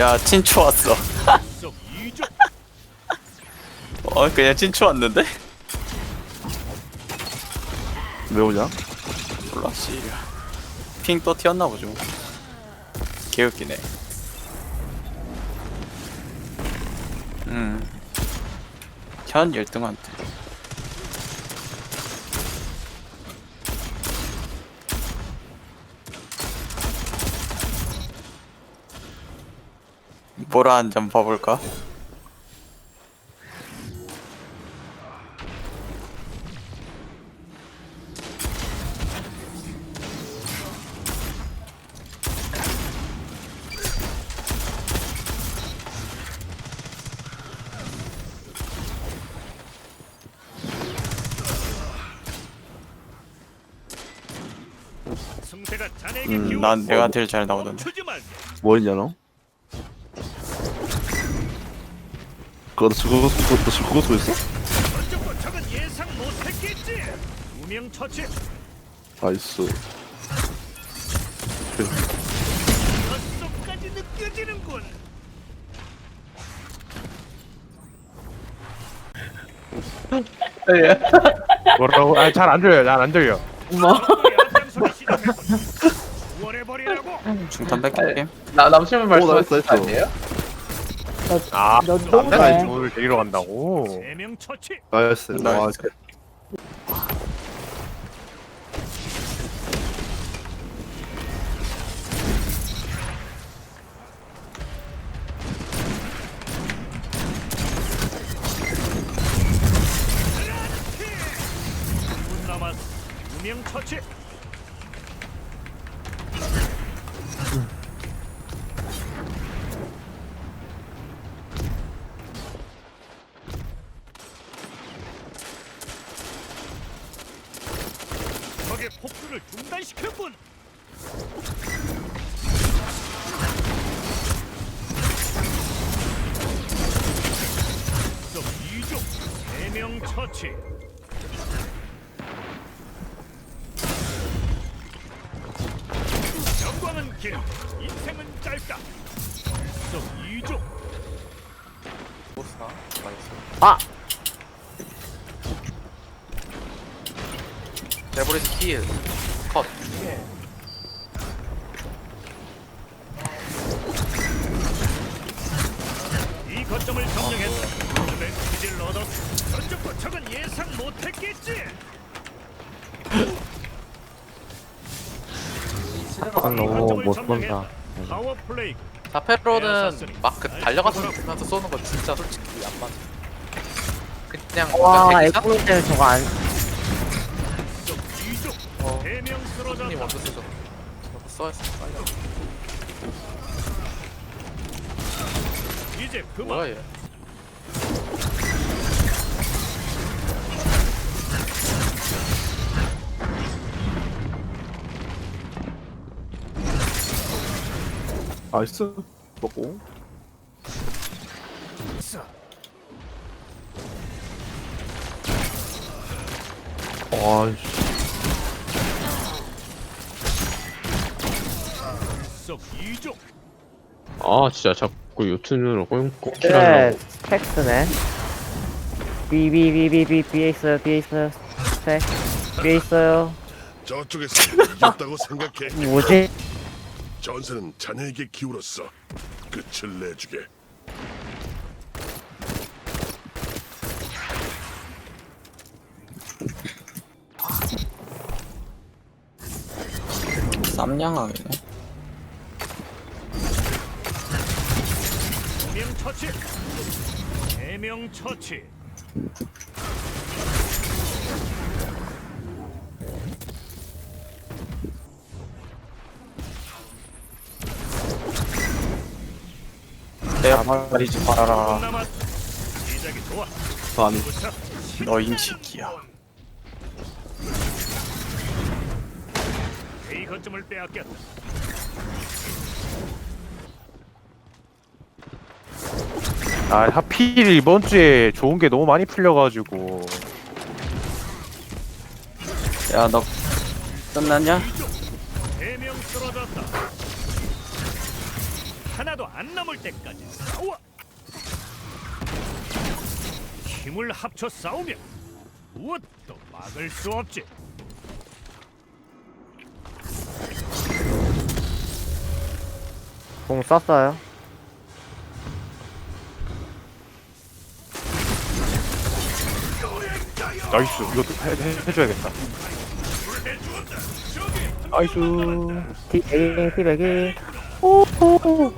야 친추 왔어. 어 그냥 친추 왔는데? 왜 오냐? 몰라 씨핑또 튀었나 보죠 개웃기네. 음현 1등한테 뭐라 한 점 봐볼까? 음. 난 내가 딜잘 나오던데. 뭐 했냐 너? 그거 너 그거 그거 너 그거 쓰고 있어? 저쪽과 적은 예상 못했겠지. 무명 처치. 나이스 뼛속까지 느껴지는군. 뭐라고? 아, 잘 안 들려요. 잘 안 들려. 뭐? 중탄 뺏길게 나 남친분 나이스, 말씀하신 나이스. 거 아니에요? 아, 너 남자의 너무해. 돈을 데리러 간다고. 세명 처치. 나이스 와 나이스. 남았. 무명 처치. 적의 폭주를 중단시켰군. 적 이족 세명 처치. 영광은 길, 인생은 짧다. 적 이족 아! 레버리스 킬. 컷. 이 거점을 점령했다. 오늘 기질 얻었어. 저쪽과 적은 예상 못했겠지. 아, 이 너무 못. 본다. 파워 플레이. 자페로는 막그 달려가서 들면서 쏘는 거 진짜 솔직히 안 맞아. 그냥 와 뭔가 대기샷? 에코로 때문에 저거 안 어. 대명 쓰러졌다. 먼저 쓰죠. 저거 써야어 빨리. 이제 그만. 뭐야 얘? 나이스 먹고 와이씨 아 진짜 자꾸 요트눈으로 꼭 그래 텍스네 비비비비비 비에 있어요 비에 있어요 텍 비에 있어요 저쪽에서 이겼다고 생각해. 뭐지? 전세는 자네에게 기울었어. 끝을 내주게. 쌈양하겠네 무명 처치. 대명 처치. 내 말이지 말아라 남았. 시작이 좋아. 아니 부터. 너 인식이야 이 거점을 빼앗겼다. 아, 하필 이번 주에 좋은 게 너무 많이 풀려가지고. 야 너 끝났냐? 대명 쓰러졌다. 하나도 안 남을 때까지 싸워. 힘을 합쳐 싸우면 무엇도 막을 수 없지. 공 썼어요. 나이스 이것도 해, 해, 해줘야겠다 나이스 티 백이 티 백이. 오호.